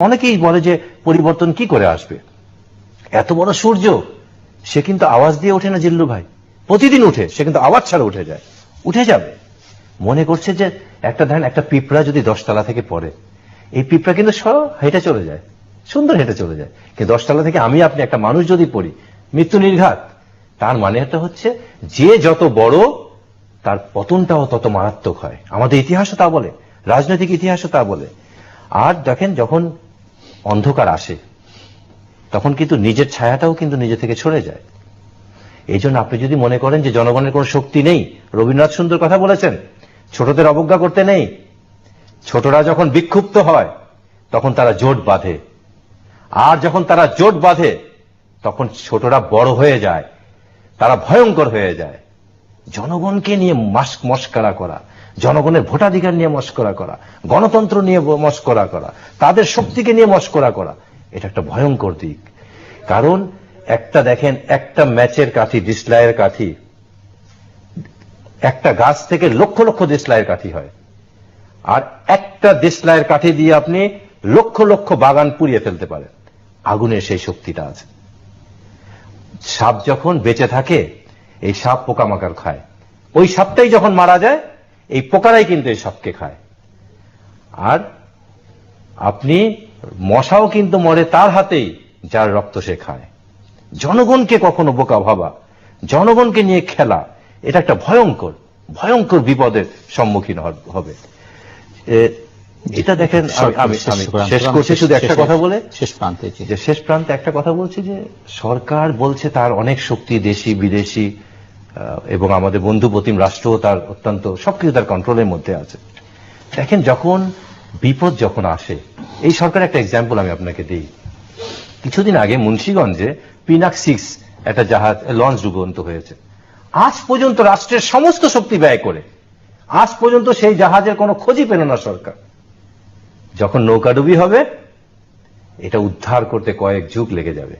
অনেকেই বলে যে পরিবর্তন কি করে আসবে? এত বড় সূর্য, সে কিন্তু আওয়াজ দিয়ে ওঠে না জিল্লু ভাই। প্রতিদিন উঠে, সে কিন্তু আওয়াজ ছাড়া উঠে যায়। উঠে যাবে। মনে করছে যে একটা ধরেন একটা পিঁপড়া যদি দশতলা থেকে পড়ে, এই পিঁপড়া কিন্তু সব হেঁটে চলে যায়। সুন্দর হেঁটে চলে যায়। কিন্তু দশতলা থেকে আমি আপনি একটা মানুষ যদি পড়ি, মৃত্যু নির্ঘাত, তার মানে এটা হচ্ছে যে যত বড়, তার পতনটাও তত মারাত্মক হয়। আমাদের ইতিহাসও তা বলে, রাজনৈতিক ইতিহাসও তা বলে। আর দেখেন, যখন অন্ধকার আসে, তখন কিন্তু নিজের ছায়াটাও কিন্তু নিজে থেকে ছড়ে যায়। এই জন্য আপনি যদি মনে করেন যে জনগণের কোনো শক্তি নেই, রবীন্দ্রনাথ সুন্দর কথা বলেছেন, ছোটদের অবজ্ঞা করতে নেই, ছোটরা যখন বিক্ষুব্ধ হয়, তখন তারা জোট বাঁধে। আর যখন তারা জোট বাঁধে, তখন ছোটরা বড় হয়ে যায়, তারা ভয়ঙ্কর হয়ে যায়। জনগণকে নিয়ে মাস্ক মস্করা করা জনগণের ভোটাধিকার নিয়ে মস্করা করা, গণতন্ত্র নিয়ে মস্করা করা, তাদের শক্তিকে নিয়ে মস্করা করা, এটা একটা ভয়ঙ্কর দিক। কারণ একটা দেখেন, একটা ম্যাচের কাঠি ডিসলাইয়ের কাঠি, একটা গাছ থেকে লক্ষ লক্ষ ডিসলাইয়ের কাঠি হয়। আর একটা ডিসলাইয়ের কাঠি দিয়ে আপনি লক্ষ লক্ষ বাগান পুড়িয়ে ফেলতে পারেন। আগুনের সেই শক্তিটা আছে। সাপ যখন বেঁচে থাকে, এই সাপ পোকামাকড় খায়। ওই সাপটাই যখন মারা যায় এই পোকারাই কিন্তু এই সাপকে খায়। আর আপনি মশাও কিন্তু মরে তার হাতেই যার রক্ত সে খায়। জনগণকে কখনো বোকা ভাবা জনগণকে নিয়ে খেলা এটা একটা ভয়ঙ্কর ভয়ঙ্কর বিপদের সম্মুখীন হবে। এটা দেখেন আমি- শেষ করছি শুধু একটা কথা বলে। শেষ প্রান্তে যে শেষ প্রান্তে একটা কথা বলছি যে সরকার বলছে তার অনেক শক্তি দেশি বিদেশি এবং আমাদের বন্ধু প্রতিম রাষ্ট্রও তার অত্যন্ত সবকিছু তার কন্ট্রোলের মধ্যে আছে। দেখেন, যখন বিপদ যখন আসে, এই সরকার একটা এক্সাম্পল আমি আপনাকে দিই। কিছুদিন আগে মুন্সিগঞ্জে পিনাক সিক্স একটা জাহাজ লঞ্চ ডুবন্ত হয়েছে। আজ পর্যন্ত রাষ্ট্রের সমস্ত শক্তি ব্যয় করে, আজ পর্যন্ত সেই জাহাজের কোনো খোঁজই পেল না সরকার। যখন নৌকাডুবি হবে, এটা উদ্ধার করতে কয়েক যুগ লেগে যাবে।